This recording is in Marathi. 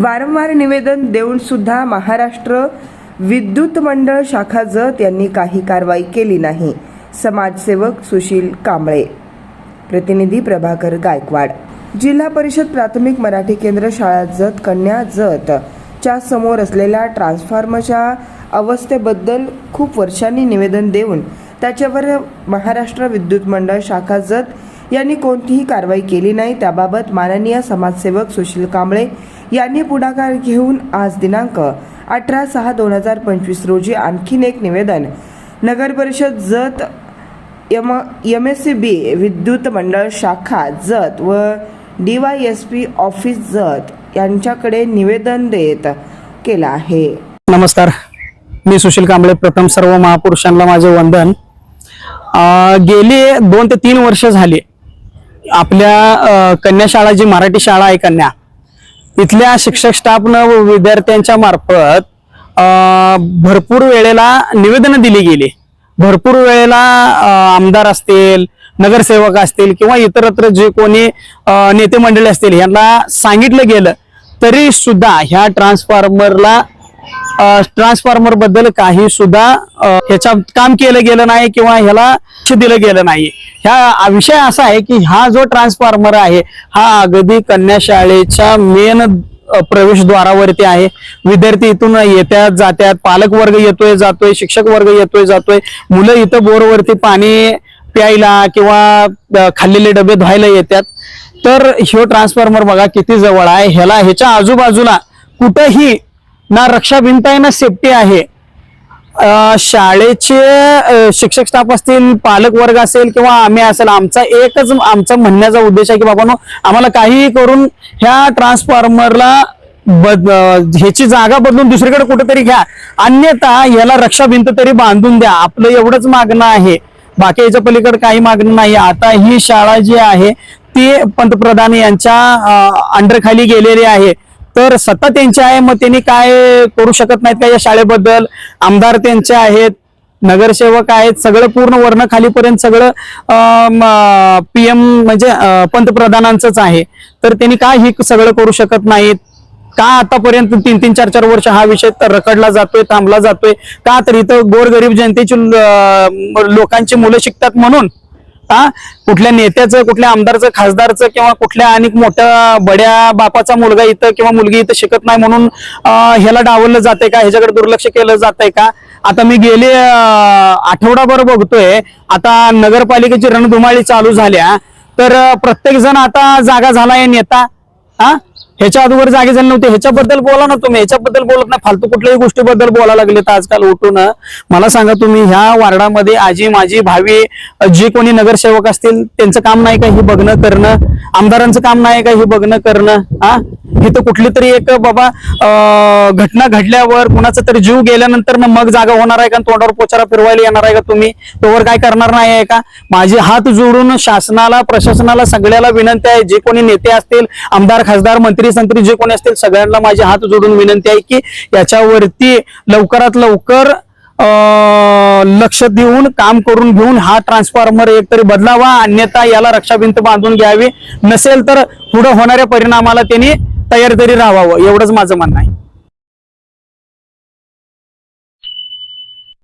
वारंवार निवेदन देऊन सुद्धा महाराष्ट्र विद्युत मंडळ शाखा जत यांनी काही कारवाई केली नाही. समाजसेवक सुशील कांबळे. प्रतिनिधी प्रभाकर गायकवाड. जिल्हा परिषद प्राथमिक मराठी केंद्र शाळा जत कन्या जत च्या समोर असलेल्या ट्रान्सफॉर्मरच्या अवस्थेबद्दल खूप वर्षांनी निवेदन देऊन त्याच्यावर महाराष्ट्र विद्युत मंडळ शाखा जत यांनी कोणतीही कारवाई केली नाही. त्याबाबत माननीय समाजसेवक सुशील कांबळे यांनी पुढाकार घेऊन आज दिनांक अठरा सहा दोन हजार पंचवीस रोजी आणखीन एक निवेदन. नगर परिषद Jat M M S C B विद्युत मंडळ शाखा जत व D Y S P office Jat यांच्याकडे निवेदन देत केलं आहे. नमस्कार. मी सुशील कांबळे प्रथम सर्व महापुरुषांना माझे वंदन. गेली दोन ते तीन वर्ष झाली. आपल्या कन्याशाळा कन्या शाळा जी मराठी शाळा आहे कन्या इथल्या शिक्षक स्टाफनं व विद्यार्थ्यांच्या मार्फत भरपूर वेळेला निवेदनं दिली गेली. भरपूर वेळेला आमदार असतील नगरसेवक असतील किंवा इतरत्र जे कोणी नेते मंडळी असतील यांना सांगितलं गेलं तरी सुद्धा ह्या ट्रान्सफॉर्मरला ट्रान्सफॉर्मरबद्दल काही सुद्धा ह्याच्या काम केलं गेलं नाही किंवा ह्याला दिलं गेलं नाही. ह्या विषय असा आहे की हा जो ट्रान्सफॉर्मर आहे हा अगदी कन्या शाळेच्या मेन प्रवेशद्वारावरती आहे. विद्यार्थी इथून येत्यात जात्यात पालक वर्ग येतोय जातोय शिक्षक वर्ग येतोय जातोय. मुलं इथं बोरवरती पाणी प्यायला किंवा खाल्लेले डबे धुवायला येतात तर ह्यो ट्रान्सफॉर्मर बघा किती जवळ आहे. ह्याला ह्याच्या आजूबाजूला कुठंही ना रक्षा भिंत आहे ना सेफ्टी आहे. शाळेचे शिक्षक स्टाफ असतील पालक वर्ग असेल किंवा आम्ही असेल आमचा एकच आमचा म्हणण्याचा उद्देश आहे की बाबांनो आम्हाला काहीही करून ह्या ट्रान्सफॉर्मरला बद ह्याची जागा बदलून दुसरीकडे कुठेतरी घ्या. अन्यथा याला रक्षा भिंत तरी बांधून द्या. आपलं एवढंच मागणं आहे. बाकी याच्या पलीकडे काही मागणं नाही. आता ही शाळा जी आहे ती पंतप्रधान यांच्या अंडरखाली गेलेली आहे. तर सत्ता त्यांची आहे मग त्यांनी काय करू शकत नाहीत का या शाळेबद्दल? आमदार त्यांचे आहेत नगरसेवक आहेत सगळं पूर्ण वर्ण खालीपर्यंत सगळं पीएम म्हणजे पंतप्रधानांचंच आहे. तर त्यांनी काय ही सगळं करू शकत नाहीत? का आतापर्यंत तीन तीन चार चार वर्ष हा विषय तर रखडला जातोय थांबला जातोय? का तर इथं गोरगरीब जनतेची लोकांची मुलं शिकतात म्हणून? हा कुठल्या नेत्याचं कुठल्या आमदारचं खासदारचं किंवा कुठल्या आणि मोठ्या बड्या बापाचा मुलगा इथं किंवा मुलगी इथं शिकत नाही म्हणून ह्याला डावललं जाते का? ह्याच्याकडे दुर्लक्ष केलं जातंय का? आता मी गेले आठवडाभर बघतोय. आता नगरपालिकेची रणधुमाळी चालू झाल्या. तर प्रत्येक जण आता जागा झालाय नेता. हा? ह्याच्या अगोदर जागे झाले नव्हते. ह्याच्याबद्दल बोला ना तुम्ही. ह्याच्याबद्दल बोलत नाही. फालतू कुठल्याही गोष्टीबद्दल बोलायला लागले तर आजकाल उठून मला सांगा तुम्ही ह्या वार्डामध्ये आजी माझी भावी जे कोणी नगरसेवक असतील त्यांचं काम नाही का हे बघणं करणं? आमदारांचं काम नाही का हे बघणं करणं? हा? इथं कुठली तरी एक बाबा घटना घडल्यावर कुणाचा तरी जीव गेल्यानंतर ना मग जागा होणार आहे का? तोंडावर पोचारा फिरवायला येणार आहे का तुम्ही? तोवर काय करणार नाही आहे का? माझे हात जोडून शासनाला प्रशासनाला सगळ्याला विनंती आहे. जे कोणी नेते असतील आमदार खासदार मंत्री संत्री जे कोणी असतील सगळ्यांना माझे हात जोडून विनंती आहे की याच्यावरती लवकरात लवकर लक्ष देऊन काम करून घेऊन हा ट्रान्सफॉर्मर एकतरी बदलावा. अन्यथा याला रक्षाभिंत बांधून घ्यावी. नसेल तर पुढे होणाऱ्या परिणामाला त्यांनी तयार तरी राहावं एवढंच माझं म्हणणं आहे.